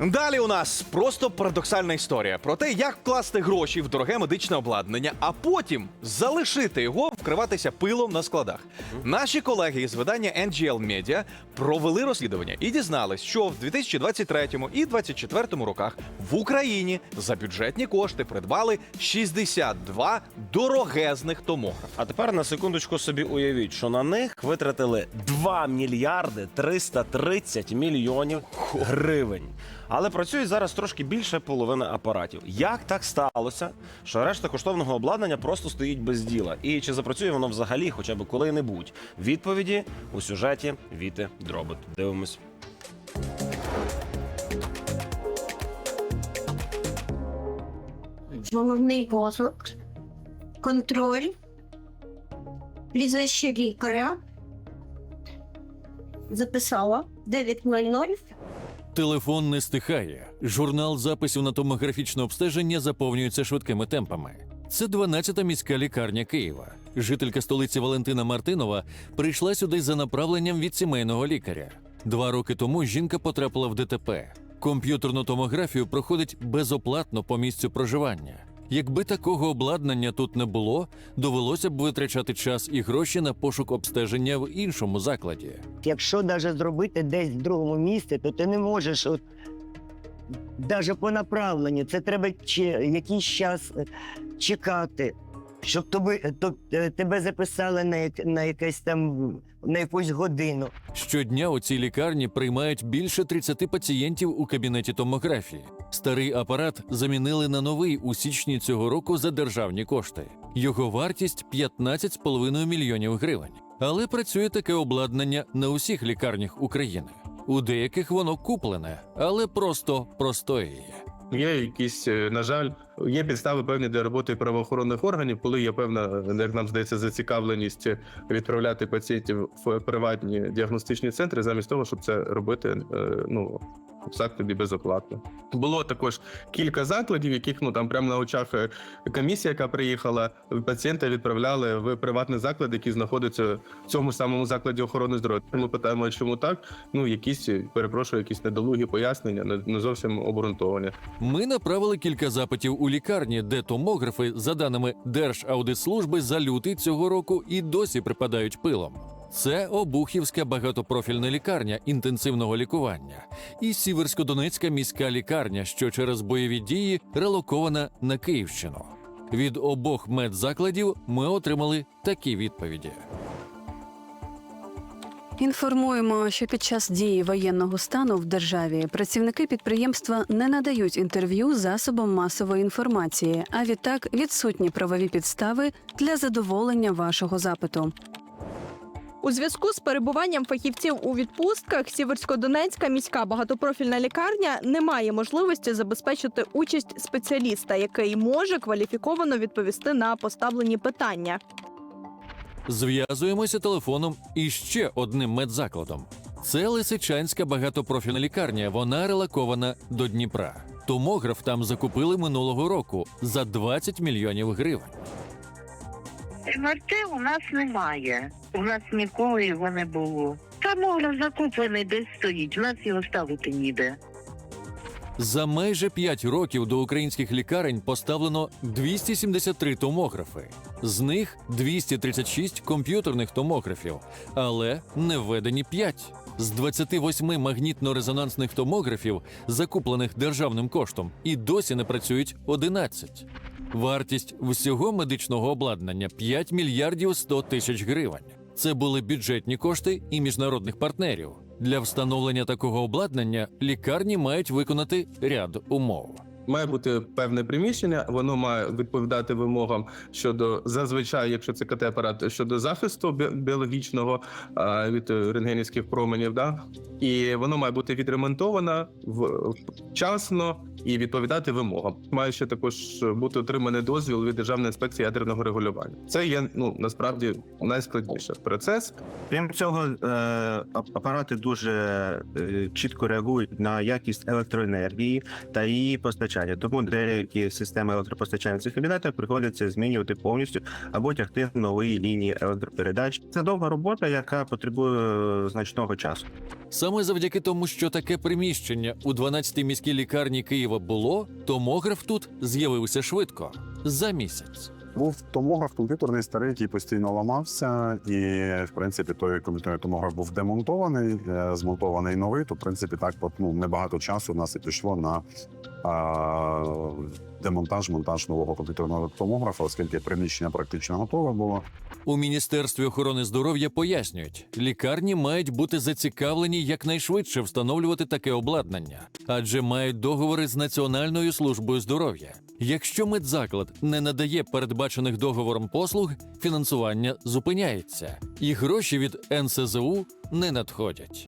Далі у нас просто парадоксальна історія про те, як вкласти гроші в дороге медичне обладнання, а потім залишити його вкриватися пилом на складах. Наші колеги із видання NGL Media провели розслідування і дізнались, що в 2023 і 2024 роках в Україні за бюджетні кошти придбали 62 дорогезних томографи. А тепер на секундочку собі уявіть, що на них витратили 2 мільярди 330 мільйонів гривень. Але працює зараз трошки більше половини апаратів. Як так сталося, що решта коштовного обладнання просто стоїть без діла? І чи запрацює воно взагалі хоча б коли-небудь? Відповіді у сюжеті Віти Дробот. Дивимось. головний позов, контроль, прізвище лікаря. Записала 9.00. Телефон не стихає. Журнал записів на томографічне обстеження заповнюється швидкими темпами. Це 12-та міська лікарня Києва. Жителька столиці Валентина Мартинова прийшла сюди за направленням від сімейного лікаря. Два роки тому жінка потрапила в ДТП. Комп'ютерну томографію проходить безоплатно по місцю проживання. Якби такого обладнання тут не було, довелося б витрачати час і гроші на пошук обстеження в іншому закладі. Якщо навіть зробити десь в другому місці, то ти не можеш от, навіть по направленню. Це треба чи, якийсь час е, чекати, щоб тобі, то, е, тебе записали на, як- на якесь там на якусь годину. Щодня у цій лікарні приймають більше 30 пацієнтів у кабінеті томографії. Старий апарат замінили на новий у січні цього року за державні кошти. Його вартість 15,5 мільйонів гривень. Але працює таке обладнання на усіх лікарнях України. У деяких воно куплене, але просто простоює. Є якісь, е, на жаль, є підстави певні для роботи правоохоронних органів, коли є певна, як нам здається, зацікавленість відправляти пацієнтів в приватні діагностичні центри, замість того, щоб це робити е, ну, в закладі безоплатно. Було також кілька закладів, яких ну там прямо на очах е, комісія, яка приїхала, пацієнта відправляли в приватний заклад, який знаходиться в цьому самому закладі охорони здоров'я. Ми питаємо, чому так? Ну, якісь перепрошую, якісь недолугі пояснення, не, не зовсім обґрунтовані. Ми направили кілька запитів у лікарні, де томографи, за даними Держаудитслужби, за лютий цього року і досі припадають пилом. Це Обухівська багатопрофільна лікарня інтенсивного лікування і Сіверсько-Донецька міська лікарня, що через бойові дії релокована на Київщину. Від обох медзакладів ми отримали такі відповіді. Інформуємо, що під час дії воєнного стану в державі працівники підприємства не надають інтерв'ю засобам масової інформації, а відтак відсутні правові підстави для задоволення вашого запиту. У зв'язку з перебуванням фахівців у відпустках Сіверсько-Донецька міська багатопрофільна лікарня не має можливості забезпечити участь спеціаліста, який може кваліфіковано відповісти на поставлені питання. Зв'язуємося телефоном із ще одним медзакладом. Це Лисичанська багатопрофільна лікарня. Вона релакована до Дніпра. Томограф там закупили минулого року за 20 мільйонів гривень. МРТ у нас немає. У нас ніколи його не було. Тамограф закуплений десь стоїть, у нас його ставити ніде. За майже 5 років до українських лікарень поставлено 273 томографи. З них 236 комп'ютерних томографів, але не введені 5. З 28 магнітно-резонансних томографів, закуплених державним коштом, і досі не працюють 11. Вартість всього медичного обладнання 5 мільярдів 100 тисяч гривень. Це були бюджетні кошти і міжнародних партнерів. Для встановлення такого обладнання лікарні мають виконати ряд умов. Має бути певне приміщення, воно має відповідати вимогам щодо зазвичай, якщо це КТ-апарат, щодо захисту бі- біологічного а, від рентгенівських променів. Да? І воно має бути відремонтовано вчасно і відповідати вимогам. Має ще також бути отриманий дозвіл від Державної інспекції ядерного регулювання. Це є ну насправді найскладніший процес. Крім цього, е, апарати дуже е, чітко реагують на якість електроенергії та її постачання електропостачання. Тому деякі системи електропостачання в цих кабінетах приходиться змінювати повністю або тягти нові лінії електропередач. Це довга робота, яка потребує е, значного часу. Саме завдяки тому, що таке приміщення у 12-й міській лікарні Києва було, томограф тут з'явився швидко за місяць. Був томограф комп'ютерний старий, який постійно ламався, і в принципі той комп'ютерний томограф був демонтований, е, змонтований новий. То в принципі так ну, небагато часу в нас і пішло на демонтаж, монтаж нового комп'ютерного томографа, оскільки приміщення практично готове було. У міністерстві охорони здоров'я пояснюють, лікарні мають бути зацікавлені якнайшвидше встановлювати таке обладнання, адже мають договори з Національною службою здоров'я. Якщо медзаклад не надає передбачених договором послуг, фінансування зупиняється, і гроші від НСЗУ не надходять.